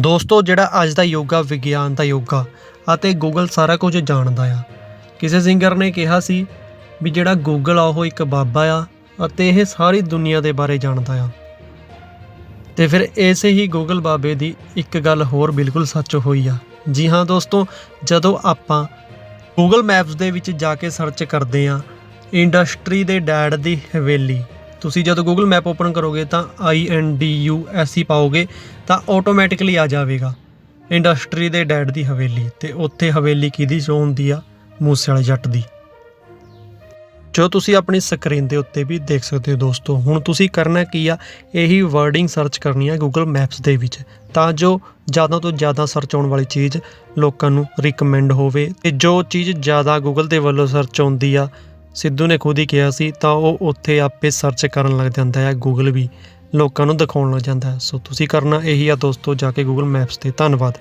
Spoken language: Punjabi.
ਦੋਸਤੋ, ਜਿਹੜਾ ਅੱਜ ਦਾ ਯੁੱਗ ਆ ਵਿਗਿਆਨ ਦਾ ਯੁੱਗ ਆ ਅਤੇ ਗੂਗਲ ਸਾਰਾ ਕੁਝ ਜਾਣਦਾ ਆ। ਕਿਸੇ ਸਿੰਗਰ ਨੇ ਕਿਹਾ ਸੀ ਵੀ ਜਿਹੜਾ ਗੂਗਲ ਆ, ਉਹ ਇੱਕ ਬਾਬਾ ਆ ਅਤੇ ਇਹ ਸਾਰੀ ਦੁਨੀਆ ਦੇ ਬਾਰੇ ਜਾਣਦਾ ਆ। ਤੇ ਫਿਰ ਐਸੇ ਹੀ ਗੂਗਲ ਬਾਬੇ ਦੀ ਇੱਕ ਗੱਲ ਹੋਰ ਬਿਲਕੁਲ ਸੱਚ ਹੋਈ ਆ। ਜੀ ਹਾਂ ਦੋਸਤੋ, ਜਦੋਂ ਆਪਾਂ ਗੂਗਲ ਮੈਪਸ ਦੇ ਵਿੱਚ ਜਾ ਕੇ ਸਰਚ ਕਰਦੇ ਆ ਇੰਡਸਟਰੀ ਦੇ ਡੈਡ ਦੀ ਹਵੇਲੀ ਤੁਸੀਂ ਜਦੋਂ ਗੂਗਲ ਮੈਪ ਓਪਨ ਕਰੋਗੇ ਤਾਂ I N D U S E ਪਾਓਗੇ, ਤਾਂ ਆਟੋਮੈਟਿਕਲੀ ਆ ਜਾਵੇਗਾ। ਇੰਡਸਟਰੀ ਦੇ ਡੈਡ ਦੀ ਹਵੇਲੀ, ਤੇ ਉੱਥੇ ਹਵੇਲੀ ਕਿਹਦੀ ਸ਼ੋ ਹੁੰਦੀ ਆ? ਮੂਸੇ ਵਾਲੇ ਜੱਟ ਦੀ। ਜੋ ਤੁਸੀਂ ਆਪਣੀ ਸਕਰੀਨ ਦੇ ਉੱਤੇ ਵੀ ਦੇਖ ਸਕਦੇ ਹੋ ਦੋਸਤੋ, ਹੁਣ ਤੁਸੀਂ ਕਰਨਾ ਕੀ ਆ? ਇਹੀ ਵਰਡਿੰਗ ਸਰਚ ਕਰਨੀ ਆ ਗੂਗਲ ਮੈਪਸ ਦੇ ਵਿੱਚ, ਤਾਂ ਜੋ ਜ਼ਿਆਦਾ ਤੋਂ ਜ਼ਿਆਦਾ ਸਰਚ ਆਉਣ ਵਾਲੀ ਚੀਜ਼ ਲੋਕਾਂ ਨੂੰ ਰਿਕਮੈਂਡ ਹੋਵੇ, ਤੇ ਜੋ ਚੀਜ਼ ਜ਼ਿਆਦਾ ਗੂਗਲ ਦੇ ਵੱਲੋਂ ਸਰਚ ਆਉਂਦੀ ਆ ਸਿੱਧੂ ਨੇ ਖੁਦ ਹੀ ਕਿਹਾ ਸੀ, ਤਾਂ ਉਹ ਉੱਥੇ ਆਪੇ ਸਰਚ ਕਰਨ ਲੱਗ ਜਾਂਦਾ ਹੈ ਗੂਗਲ ਵੀ ਲੋਕਾਂ ਨੂੰ ਦਿਖਾਉਣ ਲੱਗ ਜਾਂਦਾ ਸੋ ਤੁਸੀਂ ਕਰਨਾ ਇਹੀ ਆ ਦੋਸਤੋ, ਜਾ ਕੇ ਗੂਗਲ ਮੈਪਸ ਤੇ। ਧੰਨਵਾਦ।